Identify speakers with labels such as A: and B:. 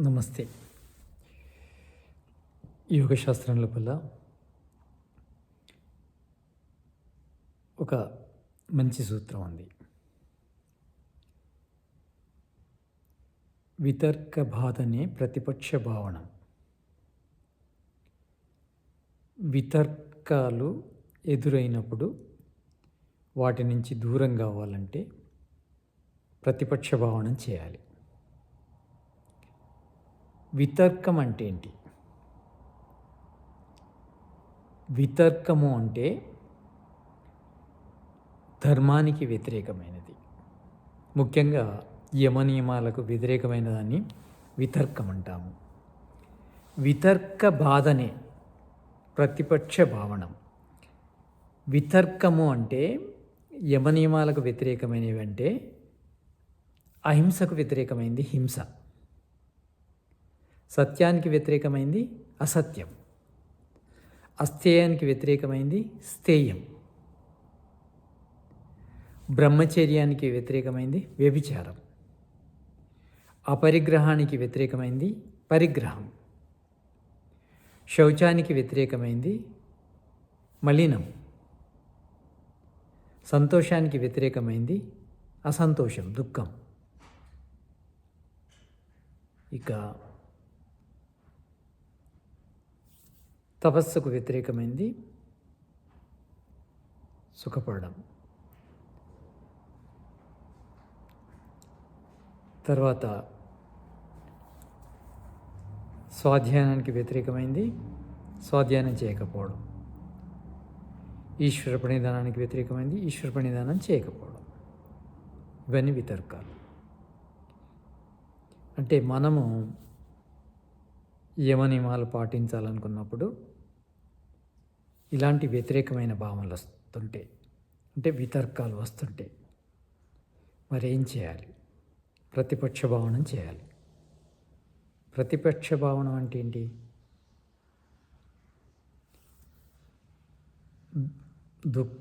A: నమస్తే. యోగశాస్త్రం లోపల ఒక మంచి సూత్రం ఉంది. వితర్క బాధనే ప్రతిపక్ష భావన. వితర్కాలు ఎదురైనప్పుడు వాటి నుంచి దూరం కావాలంటే ప్రతిపక్ష భావన చేయాలి. వితర్కం అంటే ఏంటి? వితర్కము అంటే ధర్మానికి వ్యతిరేకమైనది. ముఖ్యంగా యమనియమాలకు వ్యతిరేకమైన దాన్ని వితర్కం అంటాము. వితర్క బాధనే ప్రతిపక్ష భావనం. వితర్కము అంటే యమనియమాలకు వ్యతిరేకమైనవి అంటే అహింసకు వ్యతిరేకమైంది హింస. సత్యానికి వ్యతిరేకమైంది అసత్యం. అస్థేయానికి వ్యతిరేకమైంది స్థేయం. బ్రహ్మచర్యానికి వ్యతిరేకమైంది వ్యభిచారం. అపరిగ్రహానికి వ్యతిరేకమైంది పరిగ్రహం. శౌచానికి వ్యతిరేకమైంది మలినం. సంతోషానికి వ్యతిరేకమైంది అసంతోషం దుఃఖం. ఇక తపస్సుకు వ్యతిరేకమైంది. సుఖపడడం. తర్వాత స్వాధ్యాయానికి వ్యతిరేకమైంది. స్వాధ్యాయం చేయకపోవడం. ఈశ్వర ప్రణిధానానికి వ్యతిరేకమైంది. ఈశ్వర ప్రణిధానం చేయకపోవడం. ఇవన్నీ వితర్కాలు. అంటే మనము యమ నియమాలు పాటించాలనుకున్నప్పుడు ఇలాంటి వ్యతిరేకమైన భావనలు వస్తుంటే అంటే వితర్కాలు వస్తుంటే మరి ఏం చేయాలి? ప్రతిపక్ష భావనం చేయాలి. ప్రతిపక్ష భావనం అంటే ఏంటి? దుఃఖ